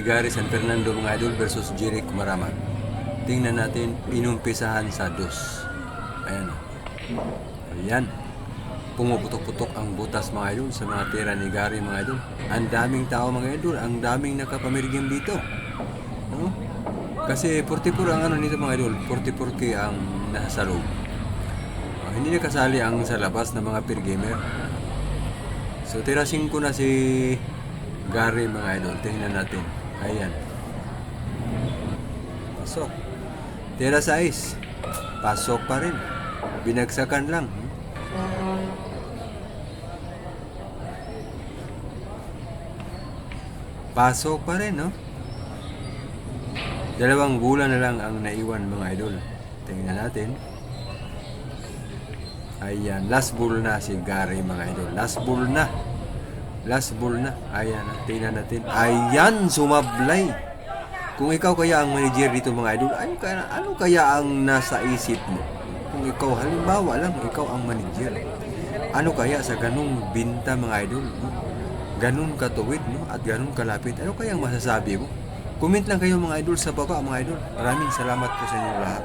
ni Gary San Fernando mga idol versus Jeric Maraman. Tingnan natin inumpisahan sa dos. Ayan. Ayan. Pumuputok-putok ang butas mga idol sa mga tira ni Gary mga idol. Ang daming tao mga idol, ang daming nakapamirigyan dito. No? Kasi 44 ang ano nito mga idol, 44k ang nasa loob. Ah, hindi na kasali ang sa labas na mga peer gamer. So tira 5 na si Gary mga idol. Tingnan natin. Ayan. Pasok. Tira 6. Pasok pa rin. Binagsakan lang. Pasok pa rin, no? Dalawang bulan na lang ang naiwan mga idol. Tingnan natin. Ayan, last ball na si Gary mga idol. Last ball na. Last ball na. Ayan, tingnan natin. Ayan, sumablay. Kung ikaw kaya ang manager dito mga idol, ano kaya, ano kaya ang nasa isip mo? Kung ikaw, halimbawa lang, ikaw ang manager. Ano kaya sa ganung binta mga idol? No? Ganun katuwid no? at ganun kalapit. Ano kaya ang masasabi mo? Comment lang kayo mga idol sa baba mga idol. Maraming salamat po sa inyo lahat.